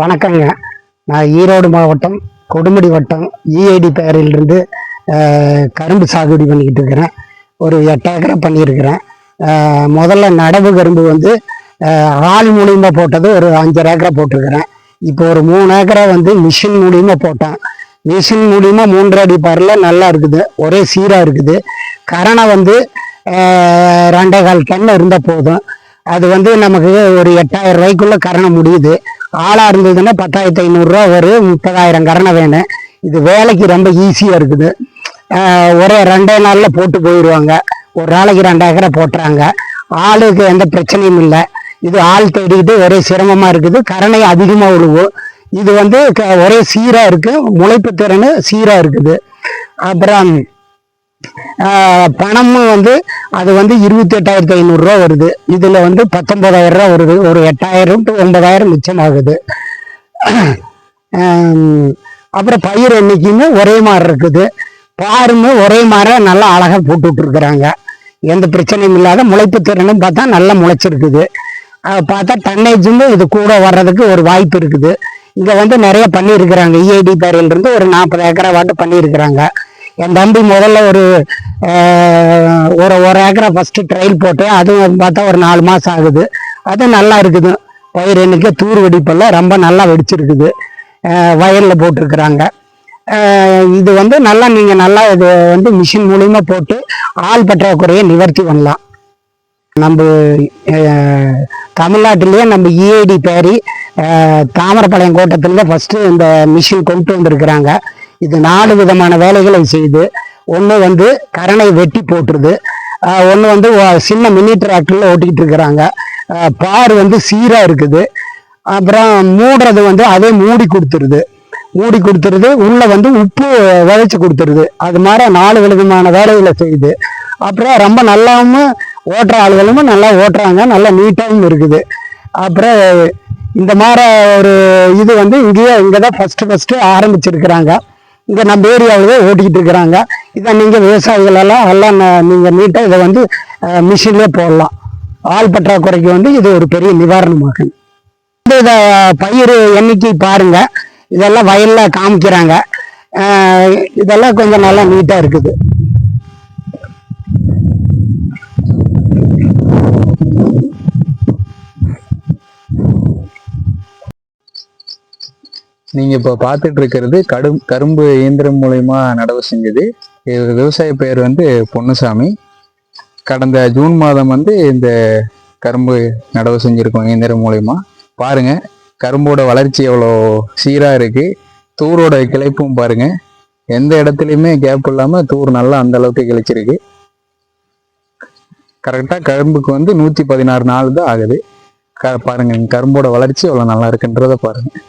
வணக்கங்க நான் ஈரோடு மாவட்டம் கொடுமுடி வட்டம் இஐடி பெயரிலிருந்து கரும்பு சாகுபடி பண்ணிக்கிட்டு இருக்கிறேன். ஒரு எட்டு ஏக்கரை பண்ணியிருக்கிறேன். முதல்ல நடவு கரும்பு வந்து ஆள் மூலியமாக போட்டது ஒரு அஞ்சரை ஏக்கரை போட்டிருக்கிறேன். இப்போ ஒரு மூணு ஏக்கரை வந்து மிஷின் மூலியமாக போட்டேன். மிஷின் மூலியமாக மூன்று அடி பரில் நல்லா இருக்குது. ஒரே சீராக இருக்குது. கரணை வந்து ரெண்டே கால் டன் இருந்தால் போதும். அது வந்து நமக்கு ஒரு எட்டாயிரம் ரூபாய்க்குள்ளே கரணை முடியுது. ஆளா இருந்ததுன்னா பத்தாயிரத்தி ஐநூறுரூவா வரும் முப்பதாயிரம் கரணை வேணும். இது வேலைக்கு ரொம்ப ஈஸியாக இருக்குது. ஒரே ரெண்டே நாளில் போட்டு போயிடுவாங்க. ஒரு நாளைக்கு ரெண்டு ஏக்கரை போட்டுறாங்க. ஆளுக்கு எந்த பிரச்சனையும் இல்லை. இது ஆள் தேடிக்கிட்டு ஒரே சிரமமாக இருக்குது. கரணை அதிகமாக விழுவும் இது வந்து க- ஒரே சீராக இருக்குது முளைப்பு திறன் சீராக இருக்குது. அப்புறம் பணமும் வந்து அது வந்து இருபத்தி எட்டாயிரத்தி ஐநூறுரூவா வருது. இதில் வந்து பத்தொன்பதாயிரம் ரூபா வருது. ஒரு எட்டாயிரம் டு ஒன்பதாயிரம் மிச்சமாகுது அப்புறம் பயிர் எண்ணிக்கையுமே ஒரே மாதிரி இருக்குது. பாருமே ஒரே மாதிரி நல்லா அழகாக போட்டு எந்த பிரச்சனையும் இல்லாத முளைப்பு திறனும் பார்த்தா நல்லா முளைச்சிருக்குது. பார்த்தா டன்னேஜுமே இது கூட வர்றதுக்கு ஒரு வாய்ப்பு இருக்குது. இங்கே வந்து நிறைய பண்ணியிருக்கிறாங்க. இஐடி பேரிலிருந்து ஒரு நாற்பது ஏக்கரை வாட்டு பண்ணியிருக்கிறாங்க. என் தம்பி முதல்ல ஒரு ஒரு ஒரு ஏக்கரை ஃபஸ்ட்டு ட்ரையல் போட்டேன் அதுவும் பார்த்தா ஒரு நாலு மாதம் ஆகுது. அது நல்லா இருக்குது. பயிர் எண்ணிக்கை தூர் வெடிப்பெல்லாம் ரொம்ப நல்லா வெடிச்சிருக்குது. வயலில் போட்டிருக்கிறாங்க. இது வந்து நல்லா நீங்கள் நல்லா இது வந்து மிஷின் மூலியமாக போட்டு ஆள் பற்றாக்குறையை நிவர்த்தி பண்ணலாம். நம்ம தமிழ்நாட்டிலேயே நம்ம இஏடி பேரி தாமரப்பாளையம் கோட்டத்தில் ஃபஸ்ட்டு இந்த மிஷின் கொண்டு வந்திருக்கிறாங்க. இது நாலு விதமான வேலைகளை செய்யுது ஒன்று வந்து கரணை வெட்டி போட்டுருது. ஒன்று வந்து சின்ன மினி டிராக்டரில் ஓட்டிக்கிட்டு இருக்கிறாங்க. பார் வந்து சீராக இருக்குது. அப்புறம் மூடுறது வந்து அதே மூடி கொடுத்துருது. மூடி கொடுத்துருது உள்ளே வந்து உப்பு விதைச்சி கொடுத்துருது. அது மாதிரி நாலு விதமான வேலைகளை செய்யுது அப்புறம் ரொம்ப நல்லாவும் ஓட்டுற ஆளுகளும் நல்லா ஓட்டுறாங்க நல்லா நீட்டாகவும் இருக்குது. அப்புறம் இந்த மாதிரி ஒரு இது வந்து இங்கேயே இங்கே தான் ஃபஸ்ட்டு ஃபஸ்ட்டு ஆரம்பிச்சிருக்கிறாங்க. இங்கே நம்ம ஏரியாவிலே ஓட்டிக்கிட்டு இருக்கிறாங்க. இதை நீங்கள் விவசாயிகள் எல்லாம் எல்லாம் நீங்கள் நீட்டாக இதை வந்து மிஷின்லேயே போடலாம். ஆள் பற்றாக்குறைக்கு வந்து இது ஒரு பெரிய நிவாரணமாகும் வந்து இதை பயிர் எண்ணிக்கை பாருங்கள் இதெல்லாம் வயலில் காமிக்கிறாங்க. இதெல்லாம் கொஞ்சம் நல்லா நீட்டாக இருக்குது. நீங்க இப்ப பார்த்துட்டு இருக்கிறது கடும் கரும்பு இயந்திரம் மூலயமா நடவு செஞ்சது. இது விவசாய பெயர் வந்து பொன்னுசாமி. கடந்த ஜூன் மாதம் வந்து இந்த கரும்பு நடவு செஞ்சிருக்கோம் இயந்திரம் மூலயமா. பாருங்க கரும்போட வளர்ச்சி எவ்வளோ சீராக இருக்கு. தூரோட கிளைப்பும் பாருங்க. எந்த இடத்துலையுமே கேப் இல்லாமல் தூர் நல்லா அந்த அளவுக்கு கிழிச்சிருக்கு. கரெக்டாக கரும்புக்கு வந்து நூற்றி பதினாறு நாள் தான் ஆகுது. க- பாருங்க கரும்போட வளர்ச்சி எவ்வளோ நல்லா இருக்குன்றத பாருங்கள்